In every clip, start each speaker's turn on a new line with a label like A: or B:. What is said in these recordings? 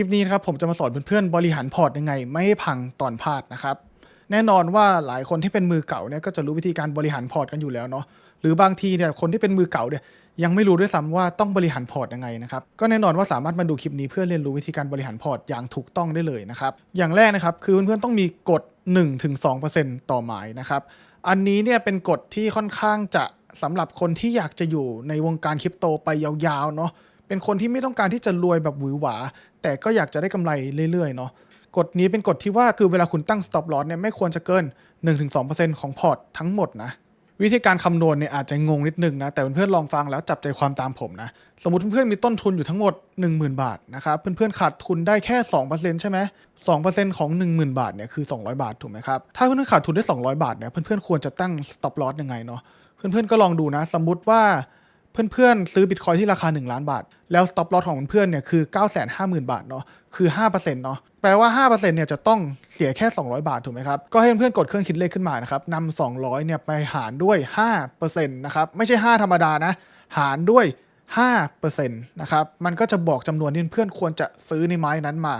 A: ลิปนี้นะครับผมจะมาสอนเพื่อนๆบริหารพอร์ตยังไง ไม่ให้พังตอนพลาดนะครับ แน่นอนว่าหลายคนที่เป็นมือเก่าเนี่ยก็จะรู้วิธีการบริหารพอร์ตกันอยู่แล้วเนาะหรือบางทีเนี่ยคนที่เป็นมือเก่าเนี่ยยังไม่รู้ด้วยซ้ำว่าต้องบริหารพอร์ตยังไงนะครับก็แน่นอนว่าสามารถมาดูคลิปนี้เพื่อเรียนรู้วิธีการบริหารพอร์ตอย่างถูกต้องได้เลยนะครับอย่างแรกนะครับคือเพื่อนๆต้องมีกฎ 1-2%ต่อหมายนะครับอันนี้เนี่ยเป็นกฎที่ค่อนข้างจะสำหรับคนที่อยากจะอยู่ในวงการคริปโตไปยาวๆเนาะ เป็นคนที่ไม่ต้องการที่จะรวยแบบหวือหวา แต่ก็อยากจะได้กำไรเรื่อยๆเนาะกฎนี้เป็นกฎที่ว่าคือเวลาคุณตั้ง stop loss เนี่ยไม่ควรจะเกิน 1-2%ของพอร์ตทั้งหมดนะวิธีการคำนวณเนี่ยอาจจะงงนิดนึงนะแต่เพื่อนๆลองฟังแล้วจับใจความตามผมนะสมมติเพื่อนๆมีต้นทุนอยู่ทั้งหมด 10,000 บาทนะครับเพื่อนๆขาดทุนได้แค่ 2%ใช่ไหม2%ของ 10,000 บาทเนี่ยคือ 200 บาทถูกไหมครับถ้าเพื่อนๆขาดทุนได้ 200 บาทเนี่ยเพื่อนๆควรจะตั้ง stop loss ยังไงเนาะเพื่อนๆก็ลองดูนะ สมมติว่า เพื่อนๆ ซื้อบิตคอยที่ราคา 1 ล้านบาท แล้ว stop loss ของเพื่อนๆเนี่ยคือ 950,000 บาทเนาะคือ5%เนาะแปลว่า 5%เนี่ยจะต้องเสียแค่ 200 บาท ถูกไหมครับ ก็ให้เพื่อนๆ กดเครื่องคิดเลขขึ้นมานะครับนำ200เนี่ยไปหารด้วย5%นะครับไม่ใช่ 5 ธรรมดานะ หารด้วย5%นะครับมันก็จะบอกจำนวนที่เพื่อนๆควรจะซื้อในไม้นั้นมา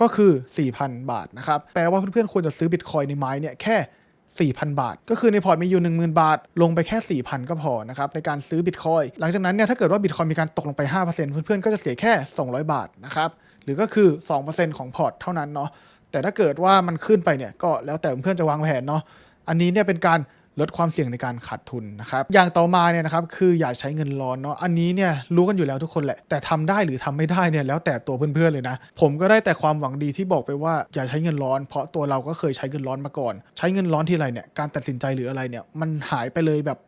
A: ก็คือ 4,000 บาทนะครับแปลว่าเพื่อนๆควรจะซื้อบิตคอยในไม้เนี่ยแค่ 4,000 บาท ก็คือในพอร์ตมีอยู่ 10,000 บาท ลงไปแค่ 4,000 ก็พอนะครับในการซื้อบิตคอยหลังจากนั้นเนี่ยถ้าเกิดว่าบิตคอยมีการตกลงไป 5%เพื่อนๆก็จะเสียแค่ 200 บาทนะครับหรือก็คือ 2%ของพอร์ตเท่านั้นเนาะแต่ถ้าเกิดว่ามันขึ้นไปเนี่ยก็แล้วแต่เพื่อนๆจะวางแผนเนาะอันนี้เนี่ยเป็นการ ลดความเสี่ยงในการขาดทุนนะครับอย่างต่อมาเนี่ยนะครับคืออย่าใช้เงินร้อนเนาะอันนี้เนี่ยรู้กันอยู่แล้วทุกคนแหละ แต่ทำได้หรือทำไม่ได้เนี่ยแล้วแต่ตัวเพื่อนๆเลยนะผมก็ได้แต่ความหวังดีที่บอกไปว่าอย่าใช้เงินร้อน เพราะตัวเราก็เคยใช้เงินร้อนมาก่อน ใช้เงินร้อนที่ไรเนี่ยการตัดสินใจหรืออะไรเนี่ยมันหายไปเลยแบบ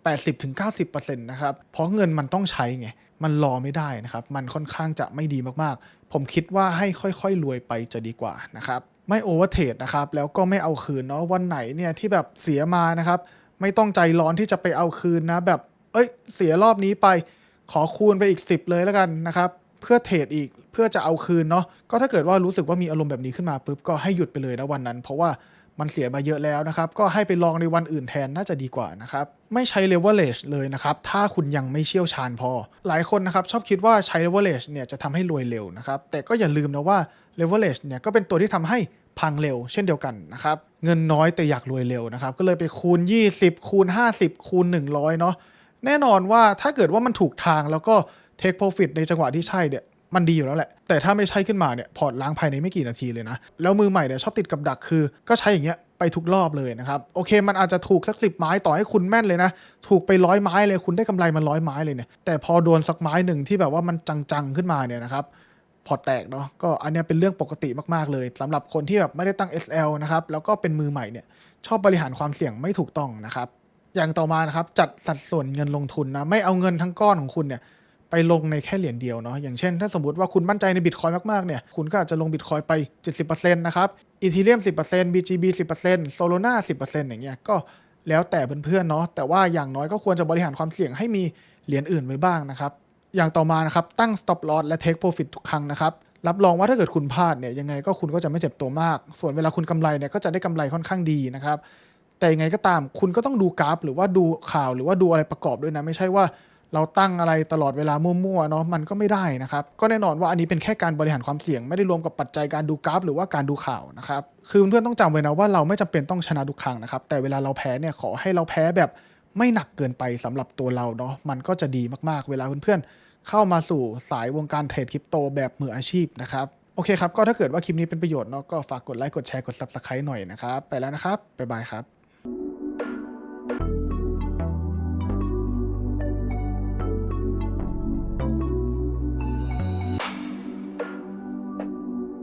A: 80-90%นะครับเพราะเงินมันต้องใช้ไงมันรอไม่ได้นะครับ มันค่อนข้างจะไม่ดีมากๆ ผมคิดว่าให้ค่อยๆ รวยไปจะดีกว่านะครับ ไม่โอเวอร์เทรดนะครับ แล้วก็ไม่เอาคืนเนาะ วันไหนเนี่ยที่แบบเสียมานะครับ ไม่ต้องใจร้อนที่จะไปเอาคืนนะ แบบ เอ้ย เสียรอบนี้ไป ขอคูณไปอีก 10 เลยแล้วกันนะครับ เพื่อเทรดอีก เพื่อจะเอาคืนเนาะ ก็ถ้าเกิดว่ารู้สึกว่ามีอารมณ์แบบนี้ขึ้นมาปุ๊บ ก็ให้หยุดไปเลยนะวันนั้น เพราะว่ามันเสียมาเยอะแล้วนะครับ ก็ให้ไปลองในวันอื่นแทนน่าจะดีกว่านะครับ ไม่ใช้ leverage เลยนะครับ ถ้าคุณยังไม่เชี่ยวชาญพอ หลายคนนะครับ ชอบคิดว่าใช้ leverage เนี่ยจะทำให้รวยเร็วนะครับ แต่ก็อย่าลืมนะว่า leverage เนี่ยก็เป็นตัวที่ทำให้ พังเร็วเช่นเดียวกันนะครับ เงินน้อยแต่อยากรวยเร็วนะครับ ก็เลยไปคูณ 20 คูณ 50 คูณ 100 เนาะแน่นอนว่าถ้าเกิดว่ามันถูกทางแล้วก็ take profit ในจังหวะที่ใช่เนี่ยมันดีอยู่แล้วแหละ แต่ถ้าไม่ใช่ขึ้นมาเนี่ยพอร์ตล้างภายในไม่กี่นาทีเลยนะ แล้วมือใหม่เนี่ยชอบติดกับดักคือ ก็ใช้อย่างเงี้ยไปทุกรอบเลยนะครับ โอเค มันอาจจะถูกสักสิบไม้ต่อให้คุณแม่นเลยนะ ถูกไปร้อยไม้เลยคุณได้กำไรมันร้อยไม้เลยเนี่ยแต่พอโดนสักไม้หนึ่งที่แบบว่ามันจังๆขึ้นมาเนี่ยนะครับ พอร์ตแตกเนาะก็อันนี้เป็นเรื่องปกติมากๆเลยสำหรับคนที่แบบไม่ได้ตั้ง SL นะครับแล้วก็เป็นมือใหม่เนี่ยชอบบริหารความเสี่ยงไม่ถูกต้องนะครับ อย่างต่อมานะครับจัดสัดส่วนเงินลงทุนนะไม่เอาเงินทั้งก้อนของคุณเนี่ยไปลงในแค่เหรียญเดียวเนาะอย่างเช่น ถ้าสมมติว่าคุณมั่นใจในบิตคอยมากๆเนี่ยคุณก็อาจจะลงบิตคอยไป 70%นะครับอีทีเรียม10% BGB 10% Solana 10%อย่างเงี้ยก็แล้วแต่เพื่อนๆเนาะแต่ว่าอย่างน้อยก็ควรจะบริหารความเสี่ยงให้มีเหรียญอื่นไว้บ้างนะครับ อย่างต่อมานะครับตั้ง stop loss และ take profit ทุกครั้งนะครับรับรองว่าถ้าเกิดคุณพลาดเนี่ยยังไงก็คุณก็จะไม่เจ็บตัวมาก ส่วนเวลาคุณกำไรเนี่ยก็จะได้กำไรค่อนข้างดีนะครับ แต่ยังไงก็ตามคุณก็ต้องดูกราฟ หรือว่าดูข่าวหรือว่าดูอะไรประกอบด้วยนะ ไม่ใช่ว่าเราตั้งอะไรตลอดเวลามั่วๆเนาะมันก็ไม่ได้นะครับ ก็แน่นอนว่าอันนี้เป็นแค่การบริหารความเสี่ยง ไม่ได้รวมกับปัจจัยการดูกราฟ หรือว่าการดูข่าวนะครับคือเพื่อนๆต้องจำไว้นะว่าเราไม่จำเป็นต้องชนะทุกครั้งนะครับแต่เวลาเราแพ้เนี่ยขอให้เราแพ้แบบไม่หนักเกินไปสำหรับตัวเราเนาะมันก็จะดีมากๆเวลาเพื่อนๆ เข้ามาสู่สายวงการเทรดคริปโตแบบมืออาชีพนะครับโอเคครับ ก็ถ้าเกิดว่าคลิปนี้เป็นประโยชน์เนาะก็ฝากกดไลค์กดแชร์กด subscribe หน่อยนะครับ ไปแล้วนะครับ บ๊ายบายครับ